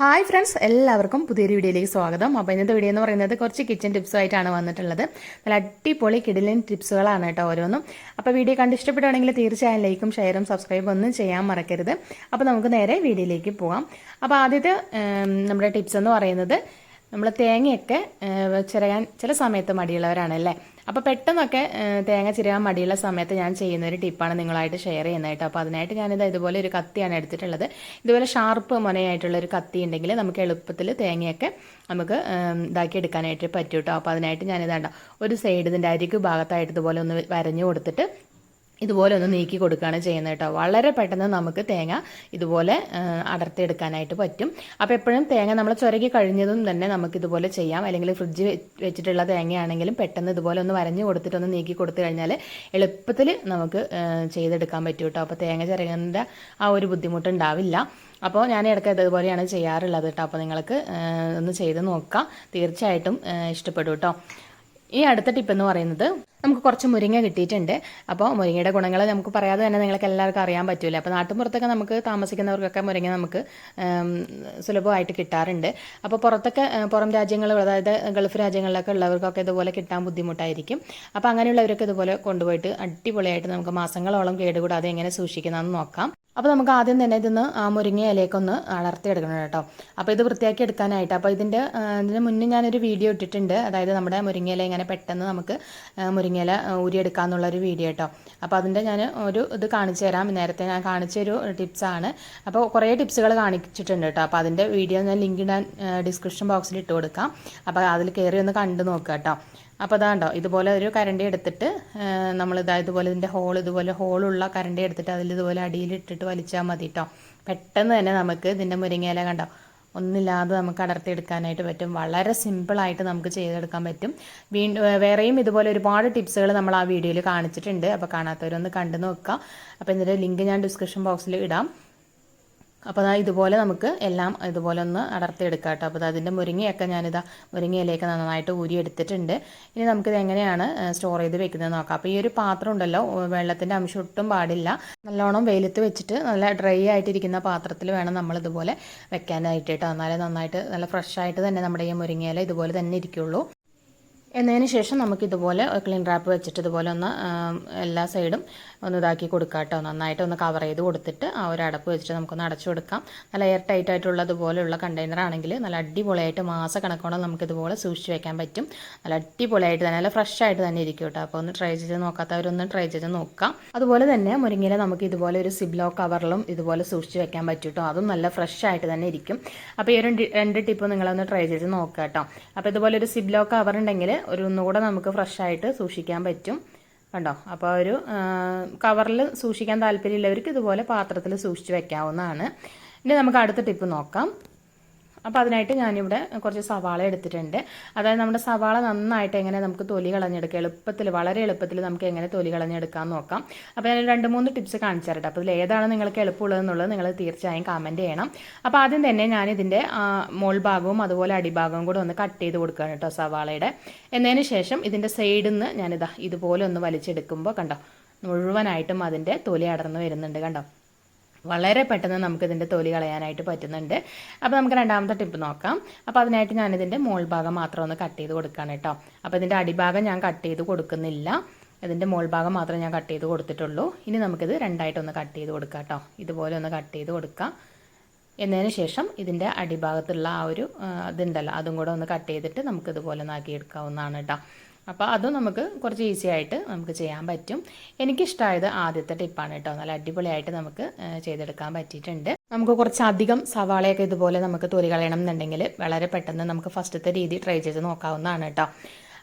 Hi friends എല്ലാവർക്കും പുതിയൊരു വീഡിയോയിലേക്ക് സ്വാഗതം. അപ്പോൾ ഇന്നത്തെ വീഡിയോ എന്ന് പറയുന്നത് കുറച്ച് കിച്ചൺ ടിപ്സുമായിട്ടാണ് വന്നിട്ടുള്ളത്. നല്ല അടിപൊളി കിടിലൻ ടിപ്സുകളാണ് കേട്ടോ ഓരോന്നും. അപ്പോൾ വീഡിയോ കണ്ട് ഇഷ്ടപ്പെടുകയാണെങ്കിൽ തീർച്ചയായും ലൈക്കും ഷെയറും സബ്സ്ക്രൈബും ഒന്നും ചെയ്യാൻ മറക്കരുത്. അപ്പോൾ നമുക്ക് നേരെ വീഡിയോയിലേക്ക് പോകാം. അപ്പോൾ ആദ്യത്തെ നമ്മുടെ ടിപ്സ് എന്ന് പറയുന്നത് നമ്മൾ തേങ്ങയൊക്കെ ചിരകാൻ ചില സമയത്ത് മടിയുള്ളവരാണ് അല്ലേ? അപ്പോൾ പെട്ടെന്നൊക്കെ തേങ്ങ ചിരകാൻ മടിയുള്ള സമയത്ത് ഞാൻ ചെയ്യുന്ന ഒരു ടിപ്പാണ് നിങ്ങളായിട്ട് ഷെയർ ചെയ്യുന്നത് കേട്ടോ. അപ്പോൾ അതിനായിട്ട് ഞാനിത് ഇതുപോലെ ഒരു കത്തിയാണ് എടുത്തിട്ടുള്ളത്. ഇതുപോലെ ഷാർപ്പ് മുനയായിട്ടുള്ള ഒരു കത്തി ഉണ്ടെങ്കിൽ നമുക്ക് എളുപ്പത്തിൽ തേങ്ങയൊക്കെ നമുക്ക് ഇതാക്കി എടുക്കാനായിട്ട് പറ്റും കേട്ടോ. അപ്പോൾ അതിനായിട്ട് ഞാനിതാണ്ടോ ഒരു സൈഡ് ഇതിന്റെ അരിക്ക് ഭാഗത്തായിട്ട് ഇതുപോലെ ഒന്ന് വരഞ്ഞു കൊടുത്തിട്ട് ഇതുപോലെ ഒന്ന് നീക്കി കൊടുക്കുകയാണ് ചെയ്യുന്നത് കേട്ടോ. വളരെ പെട്ടെന്ന് നമുക്ക് തേങ്ങ ഇതുപോലെ അടർത്തിയെടുക്കാനായിട്ട് പറ്റും. അപ്പോൾ എപ്പോഴും തേങ്ങ നമ്മൾ ചുരകി കഴിഞ്ഞതും തന്നെ നമുക്ക് ഇതുപോലെ ചെയ്യാം. അല്ലെങ്കിൽ ഫ്രിഡ്ജ് വെച്ചിട്ടുള്ള തേങ്ങയാണെങ്കിലും പെട്ടെന്ന് ഇതുപോലെ ഒന്ന് വരഞ്ഞു കൊടുത്തിട്ട് ഒന്ന് നീക്കി കൊടുത്തു കഴിഞ്ഞാൽ എളുപ്പത്തിൽ നമുക്ക് ചെയ്തെടുക്കാൻ പറ്റും കേട്ടോ. അപ്പോൾ തേങ്ങ ചിരകുന്നതിന്റെ ആ ഒരു ബുദ്ധിമുട്ടുണ്ടാവില്ല. അപ്പോൾ ഞാൻ ഇടയ്ക്ക് ഇതുപോലെയാണ് ചെയ്യാറുള്ളത് കേട്ടോ. അപ്പോൾ നിങ്ങൾക്ക് ഒന്ന് ചെയ്ത് നോക്കാം. തീർച്ചയായിട്ടും ഇഷ്ടപ്പെടും കേട്ടോ. ഈ അടുത്ത ടിപ്പ് എന്ന് പറയുന്നത് നമുക്ക് കുറച്ച് മുരിങ്ങ കിട്ടിയിട്ടുണ്ട്. അപ്പോൾ മുരിങ്ങയുടെ ഗുണങ്ങൾ നമുക്ക് പറയാതെ തന്നെ നിങ്ങൾക്ക് എല്ലാവർക്കും അറിയാൻ പറ്റില്ല അപ്പോൾ നാട്ടുമ്പുറത്തൊക്കെ നമുക്ക് താമസിക്കുന്നവർക്കൊക്കെ മുരിങ്ങ നമുക്ക് സുലഭമായിട്ട് കിട്ടാറുണ്ട്. അപ്പോൾ പുറത്തൊക്കെ പുറം രാജ്യങ്ങൾ അതായത് ഗൾഫ് രാജ്യങ്ങളിലൊക്കെ ഉള്ളവർക്കൊക്കെ ഇതുപോലെ കിട്ടാൻ ബുദ്ധിമുട്ടായിരിക്കും. അപ്പോൾ അങ്ങനെയുള്ളവരൊക്കെ ഇതുപോലെ കൊണ്ടുപോയിട്ട് അടിപൊളിയായിട്ട് നമുക്ക് മാസങ്ങളോളം കേടുകൂടാതെ എങ്ങനെ സൂക്ഷിക്കുന്നതെന്ന് നോക്കാം. അപ്പോൾ നമുക്ക് ആദ്യം തന്നെ ഇതൊന്ന് ആ മുരിങ്ങ ഇലയൊക്കൊന്ന് അടർത്തിയെടുക്കണം കേട്ടോ. അപ്പോൾ ഇത് വൃത്തിയാക്കി എടുക്കാനായിട്ട് അപ്പോൾ ഇതിന്റെ ഇതിന് മുന്നേ ഞാനൊരു വീഡിയോ ഇട്ടിട്ടുണ്ട്. അതായത് നമ്മുടെ മുരിങ്ങയില ഇങ്ങനെ പെട്ടെന്ന് നമുക്ക് മുരിങ്ങ ഇല ഊരിയെടുക്കാമെന്നുള്ളൊരു വീഡിയോ കേട്ടോ. അപ്പോൾ അതിന്റെ ഞാൻ ഒരു ഇത് കാണിച്ചു തരാം. നേരത്തെ ഞാൻ കാണിച്ചൊരു ടിപ്സാണ് അപ്പോൾ കുറേ ടിപ്സുകൾ കാണിച്ചിട്ടുണ്ട് കേട്ടോ. അപ്പോൾ അതിന്റെ വീഡിയോ ഞാൻ ലിങ്ക് ഇടാൻ ഡിസ്ക്രിപ്ഷൻ ബോക്സിൽ ഇട്ട് കൊടുക്കാം. അപ്പോൾ അതിൽ കയറി ഒന്ന് കണ്ടു നോക്കുക കേട്ടോ. അപ്പോൾ അതാണ്ടോ ഇതുപോലെ ഒരു കരണ്ടി എടുത്തിട്ട് നമ്മൾ ഇതാ ഇതുപോലെ ഇതിന്റെ ഹോൾ ഇതുപോലെ ഹോളുള്ള കരണ്ടി എടുത്തിട്ട് അതിൽ ഇതുപോലെ അടിയിലിട്ടിട്ട് വലിച്ചാൽ മതി കേട്ടോ പെട്ടെന്ന് തന്നെ നമുക്ക് ഇതിന്റെ മുരിങ്ങയില കണ്ടോ ഒന്നില്ലാതെ നമുക്ക് അടർത്തിയെടുക്കാനായിട്ട് പറ്റും. വളരെ സിമ്പിളായിട്ട് നമുക്ക് ചെയ്തെടുക്കാൻ പറ്റും. വീണ്ടും വേറെയും ഇതുപോലെ ഒരുപാട് ടിപ്സുകൾ നമ്മൾ ആ വീഡിയോയിൽ കാണിച്ചിട്ടുണ്ട്. അപ്പോൾ കാണാത്തവരൊന്ന് കണ്ടു നോക്കുക അപ്പോൾ ഇതിന്റെ ലിങ്ക് ഞാൻ ഡിസ്ക്രിപ്ഷൻ ബോക്സിൽ ഇടാം. അപ്പോൾ അതാ ഇതുപോലെ നമുക്ക് എല്ലാം ഇതുപോലെ ഒന്ന് അടർത്തിയെടുക്കാം കേട്ടോ. അപ്പോൾ അതിന്റെ മുരിങ്ങയൊക്കെ ഞാനിതാ മുരിങ്ങയിലേക്ക് നന്നായിട്ട് ഊരി എടുത്തിട്ടുണ്ട് ഇനി നമുക്കിത് എങ്ങനെയാണ് സ്റ്റോർ ചെയ്ത് വെക്കുന്നത് നോക്കാം. അപ്പോൾ ഈ ഒരു പാത്രം ഉണ്ടല്ലോ വെള്ളത്തിന്റെ അംശം ഒട്ടും പാടില്ല. നല്ലോണം വെയിലത്ത് വെച്ചിട്ട് നല്ല ഡ്രൈ ആയിട്ടിരിക്കുന്ന പാത്രത്തിൽ വേണം നമ്മൾ ഇതുപോലെ വെക്കാനായിട്ട് കേട്ടോ. എന്നാലേ നന്നായിട്ട് നല്ല ഫ്രഷ് ആയിട്ട് തന്നെ നമ്മുടെ ഈ മുരിങ്ങയില ഇതുപോലെ തന്നെ ഇരിക്കുള്ളൂ. എന്നതിന് ശേഷം നമുക്ക് ഇതുപോലെ ക്ലീൻ റാപ്പ് വെച്ചിട്ട് ഇതുപോലെ ഒന്ന് എല്ലാ സൈഡും ഒന്ന് ഇതാക്കി കൊടുക്കാം കേട്ടോ നന്നായിട്ട് ഒന്ന് കവർ ചെയ്ത് കൊടുത്തിട്ട് ആ ഒരു അടപ്പ് വെച്ചിട്ട് നമുക്കൊന്ന് അടച്ചു കൊടുക്കാം. നല്ല എയർ ടൈറ്റ് ആയിട്ടുള്ള ഇതുപോലെയുള്ള കണ്ടെയ്നർ ആണെങ്കിൽ നല്ല അടിപൊളിയായിട്ട് മാസക്കണക്കോളം നമുക്ക് ഇതുപോലെ സൂക്ഷിച്ച് വെക്കാൻ പറ്റും. നല്ല അടിപൊളിയായിട്ട് തന്നെ നല്ല ഫ്രഷ് ആയിട്ട് തന്നെ ഇരിക്കും കേട്ടോ. അപ്പോൾ ഒന്ന് ട്രൈ ചെയ്ത് നോക്കാത്തവരൊന്ന് ട്രൈ ചെയ്ത് നോക്കാം. അതുപോലെ തന്നെ മുരിങ്ങയില നമുക്ക് ഇതുപോലെ ഒരു സിബ്ലോ കവറിലും ഇതുപോലെ സൂക്ഷിച്ച് വെക്കാൻ പറ്റും കേട്ടോ. അതും നല്ല ഫ്രഷ് ആയിട്ട് തന്നെ ഇരിക്കും. അപ്പോൾ ഈ ഒരു രണ്ട് രണ്ട് ടിപ്പ് നിങ്ങളൊന്ന് ട്രൈ ചെയ്ത് നോക്കാം കേട്ടോ അപ്പോൾ ഇതുപോലെ ഒരു സിബ്ലോ കവർ ഉണ്ടെങ്കിൽ ഒരു ഒന്നുകൂടെ നമുക്ക് ഫ്രഷ് ആയിട്ട് സൂക്ഷിക്കാൻ പറ്റും. കണ്ടോ? അപ്പോൾ ഒരു കവറിൽ സൂക്ഷിക്കാൻ താല്പര്യമുള്ളവർക്ക് ഇതുപോലെ പാത്രത്തിൽ സൂക്ഷിച്ച് വെക്കാവുന്നതാണ്. ഇനി നമുക്ക് അടുത്ത ടിപ്പ് നോക്കാം. അപ്പോൾ അതിനായിട്ട് ഞാനിവിടെ കുറച്ച് സവാള എടുത്തിട്ടുണ്ട്. അതായത് നമ്മുടെ സവാള നന്നായിട്ട് എങ്ങനെ നമുക്ക് തൊലി കളഞ്ഞെടുക്കാം എളുപ്പത്തിൽ വളരെ എളുപ്പത്തിൽ നമുക്ക് എങ്ങനെ തൊലി കളഞ്ഞെടുക്കാൻ നോക്കാം. അപ്പോൾ ഞാൻ രണ്ട് മൂന്ന് ടിപ്സ് കാണിച്ചു തരട്ടെ. അപ്പോൾ ഏതാണ് നിങ്ങൾക്ക് എളുപ്പമുള്ളതെന്നുള്ളത് നിങ്ങൾ തീർച്ചയായും കമന്റ് ചെയ്യണം. അപ്പോൾ ആദ്യം തന്നെ ഞാൻ ഇതിന്റെ മോൾ ഭാഗവും അതുപോലെ അടിഭാഗവും കൂടെ ഒന്ന് കട്ട് ചെയ്ത് കൊടുക്കുകയാണ് കേട്ടോ സവാളയുടെ. എന്നതിന് ശേഷം ഇതിന്റെ സൈഡിൽ നിന്ന് ഞാനിതാ ഇതുപോലെ ഒന്ന് വലിച്ചെടുക്കുമ്പോൾ കണ്ടോ മുഴുവനായിട്ടും അതിന്റെ തൊലി അടർന്നു വരുന്നുണ്ട് കണ്ടോ. വളരെ പെട്ടെന്ന് നമുക്ക് ഇതിന്റെ തൊലി കളയാനായിട്ട് പറ്റുന്നുണ്ട്. അപ്പോൾ നമുക്ക് രണ്ടാമത്തെ ടിപ്പ് നോക്കാം. അപ്പോൾ അതിനായിട്ട് ഞാനിതിന്റെ മോൾ ഭാഗം മാത്രം ഒന്ന് കട്ട് ചെയ്ത് കൊടുക്കുകയാണ് കേട്ടോ. അപ്പോൾ ഇതിന്റെ അടിഭാഗം ഞാൻ കട്ട് ചെയ്ത് കൊടുക്കുന്നില്ല. ഇതിന്റെ മോൾ ഭാഗം മാത്രം ഞാൻ കട്ട് ചെയ്ത് കൊടുത്തിട്ടുള്ളൂ. ഇനി നമുക്കിത് രണ്ടായിട്ടൊന്ന് കട്ട് ചെയ്ത് കൊടുക്കാം കേട്ടോ. ഇതുപോലെ ഒന്ന് കട്ട് ചെയ്ത് കൊടുക്കാം. എന്നതിന് ശേഷം ഇതിന്റെ അടിഭാഗത്തുള്ള ആ ഒരു ഇതുണ്ടല്ലോ. അതും കൂടെ ഒന്ന് കട്ട് ചെയ്തിട്ട് നമുക്കിതുപോലെ ഒന്ന് ആക്കിയെടുക്കാവുന്നതാണ് കേട്ടോ. അപ്പോൾ അതും നമുക്ക് കുറച്ച് ഈസി ആയിട്ട് നമുക്ക് ചെയ്യാൻ പറ്റും. എനിക്കിഷ്ടമായത് ആദ്യത്തെ ടിപ്പാണ് കേട്ടോ. നല്ല അടിപൊളിയായിട്ട് നമുക്ക് ചെയ്തെടുക്കാൻ പറ്റിയിട്ടുണ്ട്. നമുക്ക് കുറച്ചധികം സവാളയൊക്കെ ഇതുപോലെ നമുക്ക് തൊലി കളയണം എന്നുണ്ടെങ്കിൽ വളരെ പെട്ടെന്ന് നമുക്ക് ഫസ്റ്റത്തെ രീതി ട്രൈ ചെയ്ത് നോക്കാവുന്നതാണ് കേട്ടോ.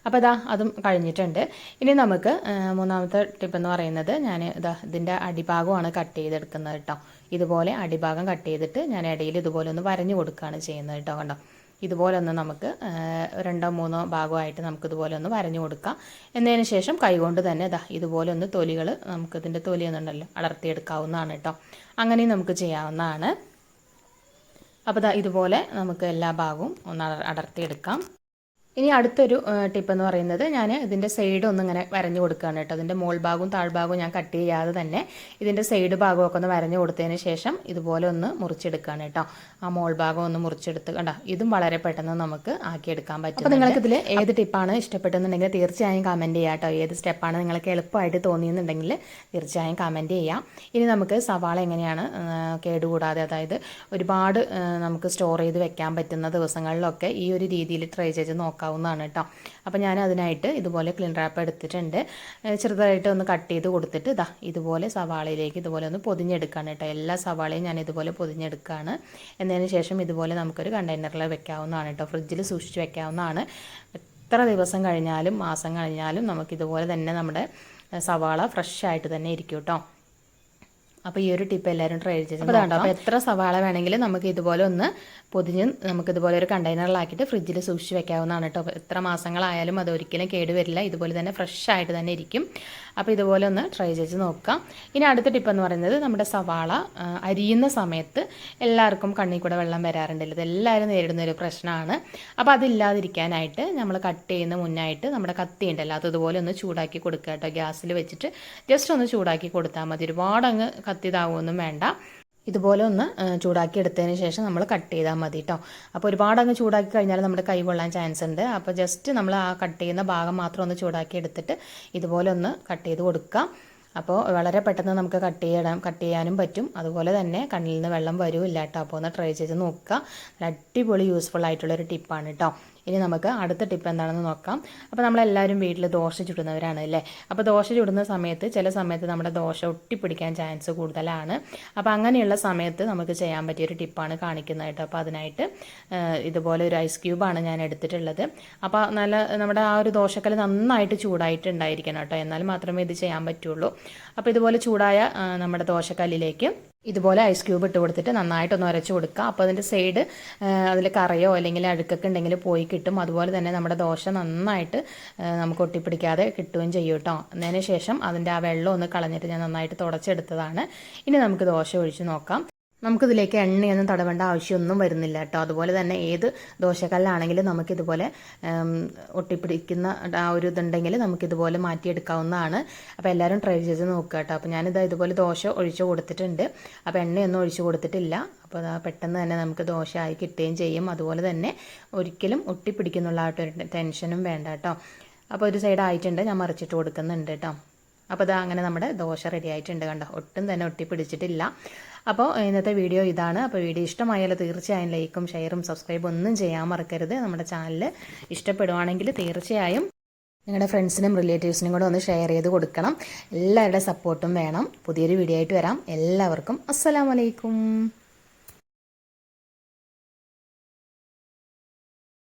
അപ്പോൾ ഇതാ അതും കഴിഞ്ഞിട്ടുണ്ട്. ഇനി നമുക്ക് മൂന്നാമത്തെ ടിപ്പ് എന്ന് പറയുന്നത് ഞാൻ ഇതാ ഇതിന്റെ അടിഭാഗമാണ് കട്ട് ചെയ്തെടുക്കുന്നത് കേട്ടോ. ഇതുപോലെ അടിഭാഗം കട്ട് ചെയ്തിട്ട് ഞാൻ ഇടയിൽ ഇതുപോലെ ഒന്ന് വരഞ്ഞു കൊടുക്കുകയാണ് ചെയ്യുന്നത് കേട്ടോ കണ്ടോ. ഇതുപോലെ ഒന്ന് നമുക്ക് രണ്ടോ മൂന്നോ ഭാഗമായിട്ട് നമുക്ക് ഇതുപോലെ ഒന്ന് വരഞ്ഞു കൊടുക്കാം. എന്നതിന് ശേഷം കൈകൊണ്ട് തന്നെ ഇതാ ഇതുപോലെ ഒന്ന് തൊലികൾ നമുക്ക് ഇതിന്റെ തൊലി ഒന്നുണ്ടല്ലോ അടർത്തിയെടുക്കാവുന്നതാണ് കേട്ടോ. അങ്ങനെയും നമുക്ക് ചെയ്യാവുന്നതാണ്. അപ്പോൾ ഇതുപോലെ നമുക്ക് എല്ലാ ഭാഗവും ഒന്ന് അടർ- അടർത്തിയെടുക്കാം. ഇനി അടുത്തൊരു ടിപ്പ് എന്ന് പറയുന്നത് ഞാൻ ഇതിന്റെ സൈഡ് ഒന്ന് ഇങ്ങനെ വരഞ്ഞു കൊടുക്കുകയാണ് കേട്ടോ. അതിന്റെ മോൾ ഭാഗവും താഴ്ഭാഗവും ഞാൻ കട്ട് ചെയ്യാതെ തന്നെ ഇതിന്റെ സൈഡ് ഭാഗമൊക്കെ ഒന്ന് വരഞ്ഞു കൊടുത്തതിന് ശേഷം ഇതുപോലെ ഒന്ന് മുറിച്ചെടുക്കുകയാണ് കേട്ടോ. ആ മോൾ ഭാഗം ഒന്ന് മുറിച്ചെടുത്ത് കണ്ടോ? ഇതും വളരെ പെട്ടെന്ന് നമുക്ക് ആക്കിയെടുക്കാൻ പറ്റും അപ്പോൾ നിങ്ങൾക്ക് ഇതിൽ ഏത് ടിപ്പാണ് ഇഷ്ടപ്പെട്ടെന്നുണ്ടെങ്കിൽ തീർച്ചയായും കമന്റ് ചെയ്യാം കേട്ടോ. ഏത് സ്റ്റെപ്പാണ് നിങ്ങൾക്ക് എളുപ്പമായിട്ട് തോന്നിയെന്നുണ്ടെങ്കിൽ തീർച്ചയായും കമന്റ് ചെയ്യാം. ഇനി നമുക്ക് സവാള എങ്ങനെയാണ് കേടുകൂടാതെ അതായത് ഒരുപാട് നമുക്ക് സ്റ്റോർ ചെയ്ത് വെക്കാൻ പറ്റുന്ന ദിവസങ്ങളിലൊക്കെ ഈ ഒരു രീതിയിൽ ട്രൈ ചെയ്ത് നോക്കാം ഉണ്ടാക്കാവുന്നതാണ് കേട്ടോ. അപ്പോൾ ഞാൻ അതിനായിട്ട് ഇതുപോലെ ക്ലീൻ റാപ്പ് എടുത്തിട്ടുണ്ട്. ചെറുതായിട്ട് ഒന്ന് കട്ട് ചെയ്ത് കൊടുത്തിട്ട് ഇതാ ഇതുപോലെ സവാളയിലേക്ക് ഇതുപോലെ ഒന്ന് പൊതിഞ്ഞെടുക്കുകയാണ് കേട്ടോ. എല്ലാ സവാളയും ഞാൻ ഇതുപോലെ പൊതിഞ്ഞെടുക്കുകയാണ് എന്നതിന് ശേഷം ഇതുപോലെ നമുക്കൊരു കണ്ടെയ്നറിൽ വെക്കാവുന്നതാണ് കേട്ടോ. ഫ്രിഡ്ജിൽ സൂക്ഷിച്ച് വെക്കാവുന്നതാണ്. എത്ര ദിവസം കഴിഞ്ഞാലും മാസം കഴിഞ്ഞാലും നമുക്കിതുപോലെ തന്നെ നമ്മുടെ സവാള ഫ്രഷ് ആയിട്ട് തന്നെ ഇരിക്കും കേട്ടോ. അപ്പോൾ ഈ ഒരു ടിപ്പ് എല്ലാവരും ട്രൈ ചെയ്ത് അപ്പോൾ എത്ര സവാള വേണമെങ്കിലും നമുക്ക് ഇതുപോലെ ഒന്ന് പൊതിഞ്ഞ് നമുക്ക് ഇതുപോലെ ഒരു കണ്ടെയ്നറിലാക്കിയിട്ട് ഫ്രിഡ്ജിൽ സൂക്ഷിച്ച് വെക്കാവുന്നതാണ് കേട്ടോ. എത്ര മാസങ്ങളായാലും അത് ഒരിക്കലും കേടുവരില്ല ഇതുപോലെ തന്നെ ഫ്രഷ് ആയിട്ട് തന്നെ ഇരിക്കും. അപ്പോൾ ഇതുപോലെ ഒന്ന് ട്രൈ ചെയ്ത് നോക്കാം. ഇനി അടുത്ത ടിപ്പ് എന്ന് പറയുന്നത് നമ്മുടെ സവാള അരിയുന്ന സമയത്ത് എല്ലാവർക്കും കണ്ണിൽ കൂടെ വെള്ളം വരാറുണ്ടല്ലോ. ഇത് എല്ലാവരും നേരിടുന്ന ഒരു പ്രശ്നമാണ്. അപ്പോൾ അതില്ലാതിരിക്കാനായിട്ട് നമ്മൾ കട്ട് ചെയ്യുന്ന മുന്നായിട്ട് നമ്മുടെ കത്തി ഉണ്ടല്ലോ അതുപോലെ ഇതുപോലെ ഒന്ന് ചൂടാക്കി കൊടുക്കുക കേട്ടോ. ഗ്യാസിൽ വെച്ചിട്ട് ജസ്റ്റ് ഒന്ന് ചൂടാക്കി കൊടുത്താൽ മതി. ഒരുപാട് അങ്ങ് കത്തിതാവുമൊന്നും വേണ്ട. ഇതുപോലെ ഒന്ന് ചൂടാക്കി എടുത്തതിന് ശേഷം നമ്മൾ കട്ട് ചെയ്താൽ മതി കേട്ടോ അപ്പോൾ ഒരുപാട് അങ്ങ് ചൂടാക്കി കഴിഞ്ഞാൽ നമ്മുടെ കൈ കൊള്ളാൻ ചാൻസ് ഉണ്ട്. അപ്പോൾ ജസ്റ്റ് നമ്മൾ ആ കട്ട് ചെയ്യുന്ന ഭാഗം മാത്രം ഒന്ന് ചൂടാക്കി എടുത്തിട്ട് ഇതുപോലെ ഒന്ന് കട്ട് ചെയ്ത് കൊടുക്കാം. അപ്പോൾ വളരെ പെട്ടെന്ന് നമുക്ക് കട്ട് ചെയ്യണം കട്ട് ചെയ്യാനും പറ്റും. അതുപോലെ തന്നെ കണ്ണിൽ നിന്ന് വെള്ളം വരുമില്ല കേട്ടോ അപ്പോൾ ഒന്ന് ട്രൈ ചെയ്ത് നോക്കുക. അടിപൊളി യൂസ്ഫുൾ ആയിട്ടുള്ള ഒരു ടിപ്പാണ് കേട്ടോ ഇനി നമുക്ക് അടുത്ത ടിപ്പ് എന്താണെന്ന് നോക്കാം. അപ്പോൾ നമ്മളെല്ലാവരും വീട്ടിൽ ദോശ ചുടുന്നവരാണ് അല്ലേ? അപ്പോൾ ദോശ ചുടുന്ന സമയത്ത് ചില സമയത്ത് നമ്മുടെ ദോശ ഒട്ടിപ്പിടിക്കാൻ ചാൻസ് കൂടുതലാണ്. അപ്പോൾ അങ്ങനെയുള്ള സമയത്ത് നമുക്ക് ചെയ്യാൻ പറ്റിയൊരു ടിപ്പാണ് കാണിക്കുന്നത് കേട്ടോ അപ്പോൾ അതിനായിട്ട് ഇതുപോലെ ഒരു ഐസ് ക്യൂബാണ് ഞാൻ എടുത്തിട്ടുള്ളത്. അപ്പോൾ നല്ല നമ്മുടെ ആ ഒരു ദോശക്കല്ല് നന്നായിട്ട് ചൂടായിട്ടുണ്ടായിരിക്കണം കേട്ടോ എന്നാൽ മാത്രമേ ഇത് ചെയ്യാൻ പറ്റുള്ളൂ. അപ്പോൾ ഇതുപോലെ ചൂടായ നമ്മുടെ ദോശക്കല്ലിലേക്ക് ഇതുപോലെ ഐസ് ക്യൂബ് ഇട്ട് കൊടുത്തിട്ട് നന്നായിട്ടൊന്ന് ഉരച്ച് കൊടുക്കുക. അപ്പോൾ അതിന്റെ സൈഡ് അതിൽ കറയോ അല്ലെങ്കിൽ അഴുക്കൊക്കെ ഉണ്ടെങ്കിൽ പോയി കിട്ടും. അതുപോലെ തന്നെ നമ്മുടെ ദോശ നന്നായിട്ട് നമുക്ക് ഒട്ടിപ്പിടിക്കാതെ കിട്ടുകയും ചെയ്യും കേട്ടോ. അതിന് ശേഷം അതിന്റെ ആ വെള്ളം ഒന്ന് കളഞ്ഞിട്ട് ഞാൻ നന്നായിട്ട് തുടച്ചെടുത്തതാണ്. ഇനി നമുക്ക് ദോശ ഒഴിച്ച് നോക്കാം. നമുക്കിതിലേക്ക് എണ്ണയൊന്നും തടവേണ്ട ആവശ്യമൊന്നും വരുന്നില്ല കേട്ടോ. അതുപോലെ തന്നെ ഏത് ദോശക്കല്ലാണെങ്കിലും നമുക്കിതുപോലെ ഒട്ടിപ്പിടിക്കുന്ന ആ ഒരു ഇതുണ്ടെങ്കിൽ നമുക്കിതുപോലെ മാറ്റിയെടുക്കാവുന്നതാണ്. അപ്പോൾ എല്ലാവരും ട്രൈ ചെയ്ത് നോക്കുക കേട്ടോ. അപ്പോൾ ഞാനിത് ഇതുപോലെ ദോശ ഒഴിച്ചു കൊടുത്തിട്ടുണ്ട്. അപ്പോൾ എണ്ണയൊന്നും ഒഴിച്ചു കൊടുത്തിട്ടില്ല. അപ്പോൾ അത് പെട്ടെന്ന് തന്നെ നമുക്ക് ദോശ ആയി കിട്ടുകയും ചെയ്യും. അതുപോലെ തന്നെ ഒരിക്കലും ഒട്ടിപ്പിടിക്കുന്നുള്ള ടെൻഷനും വേണ്ട കേട്ടോ. അപ്പോൾ ഒരു സൈഡ് ആയിട്ടുണ്ട്. ഞാൻ മറിച്ചിട്ട് കൊടുക്കുന്നുണ്ട് കേട്ടോ. അപ്പോൾ അത് അങ്ങനെ നമ്മുടെ ദോശ റെഡി ആയിട്ടുണ്ട് കണ്ടോ. ഒട്ടും തന്നെ ഒട്ടിപ്പിടിച്ചിട്ടില്ല. അപ്പോൾ ഇന്നത്തെ വീഡിയോ ഇതാണ്. അപ്പോൾ വീഡിയോ ഇഷ്ടമായാൽ തീർച്ചയായും ലൈക്കും ഷെയറും സബ്സ്ക്രൈബും ഒന്നും ചെയ്യാൻ മറക്കരുത്. നമ്മുടെ ചാനൽ ഇഷ്ടപ്പെടുവാണെങ്കിൽ തീർച്ചയായും നിങ്ങളുടെ ഫ്രണ്ട്സിനും റിലേറ്റീവ്സിനും കൂടെ ഒന്ന് ഷെയർ ചെയ്ത് കൊടുക്കണം. എല്ലാവരുടെ സപ്പോർട്ടും വേണം. പുതിയൊരു വീഡിയോ ആയിട്ട് വരാം. എല്ലാവർക്കും അസ്സലാമലൈക്കും